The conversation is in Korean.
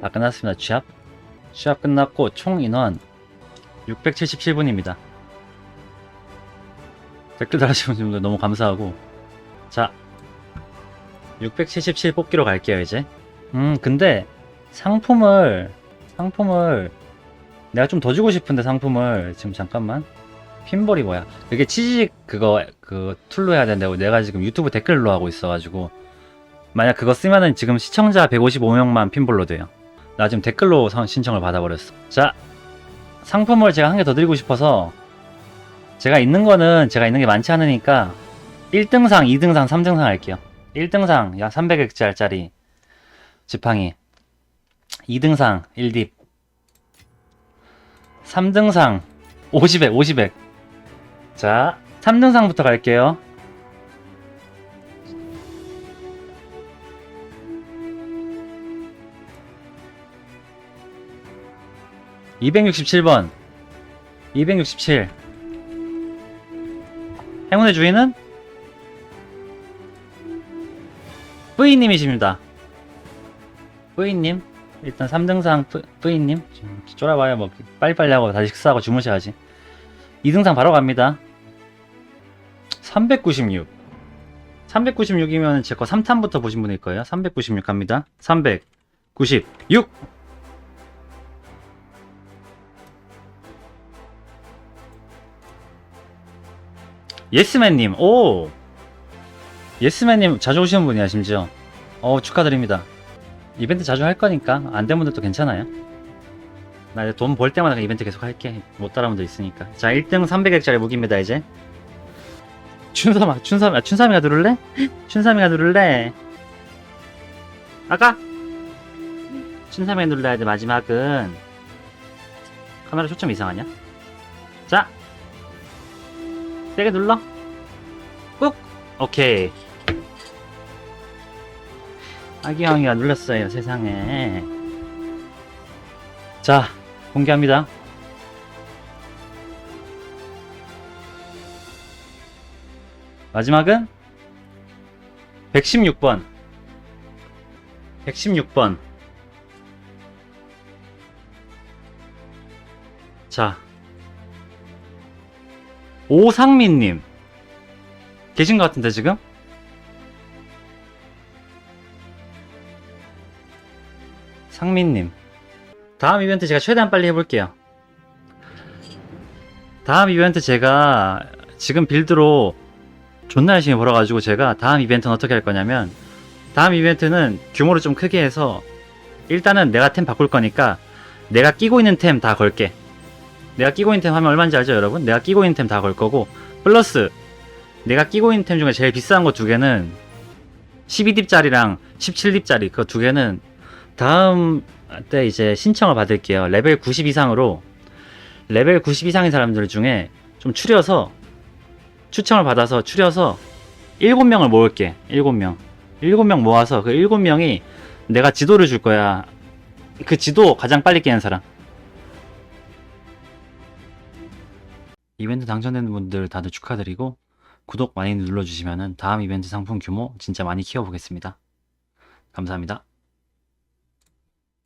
다 끝났습니다. 취합. 취합 끝났고 총 인원 677분입니다. 댓글 달아주신 분들 너무 감사하고 자 677 뽑기로 갈게요 이제 음 근데 상품을 상품을 내가 좀 더 주고 싶은데 상품을 지금 잠깐만 핀볼이 뭐야 그게 치즈 그거 그 툴로 해야 된다고 내가 지금 유튜브 댓글로 하고 있어가지고 만약 그거 쓰면은 지금 시청자 155명만 핀볼로 돼요 나 지금 댓글로 선- 신청을 받아버렸어. 자 상품을 제가 한 개 더 드리고 싶어서 제가 있는 거는 제가 있는 게 많지 않으니까 1등상, 2등상, 3등상 할게요. 1등상 약 300액짜리 지팡이. 2등상 1딥. 3등상 50액 50액 자 3등상부터 갈게요 (267번) 267 행운의 주인은? 뿌이님이십니다. 뿌이님? 일단 3등상 뿌, 뿌이님? 좀 쫄아봐요. 뭐 빨리빨리 하고 다시 식사하고 주무셔야지. 2등상 바로 갑니다. 396 396이면 제 거 3탄부터 보신 분일 거예요. 396 갑니다. 396 예스맨님 오 예스맨님 자주 오시는 분이야 심지어 어 축하드립니다 이벤트 자주 할 거니까 안 된 분들도 괜찮아요 나 이제 돈 벌 때마다 이벤트 계속 할게 못 따라온 분 있으니까 자 1등 300액짜리 무기입니다 이제 춘삼아 춘삼아 춘삼이가 누를래? 춘삼이가 누를래? 아까? 춘삼이가 눌러야 돼 마지막은 카메라 초점 이상하냐? 자 세게 눌러. 꾹. 오케이. 아기 형이가 눌렀어요 세상에. 자 공개합니다. 마지막은 116번. 116번. 자 오상민님. 계신 것 같은데 지금? 상민님. 다음 이벤트 제가 최대한 빨리 해볼게요. 다음 이벤트 제가 지금 빌드로 존나 열심히 벌어가지고 제가 다음 이벤트는 어떻게 할 거냐면 다음 이벤트는 규모를 좀 크게 해서 일단은 내가 템 바꿀 거니까 내가 끼고 있는 템 다 걸게 내가 끼고 있는 템 하면 얼마인지 알죠 여러분? 내가 끼고 있는 템 다 걸 거고 플러스 내가 끼고 있는 템 중에 제일 비싼 거 두 개는 12딥짜리랑 17딥짜리 그 두 개는 다음 때 이제 신청을 받을게요. 레벨 90 이상으로 레벨 90 이상의 사람들 중에 좀 추려서 추첨을 받아서 추려서 7명을 모을게. 7명. 7명 모아서 그 7명이 내가 지도를 줄 거야. 그 지도 가장 빨리 깨는 사람. 이벤트 당첨된 분들 다들 축하드리고 구독 많이 눌러주시면 다음 이벤트 상품 규모 진짜 많이 키워보겠습니다. 감사합니다.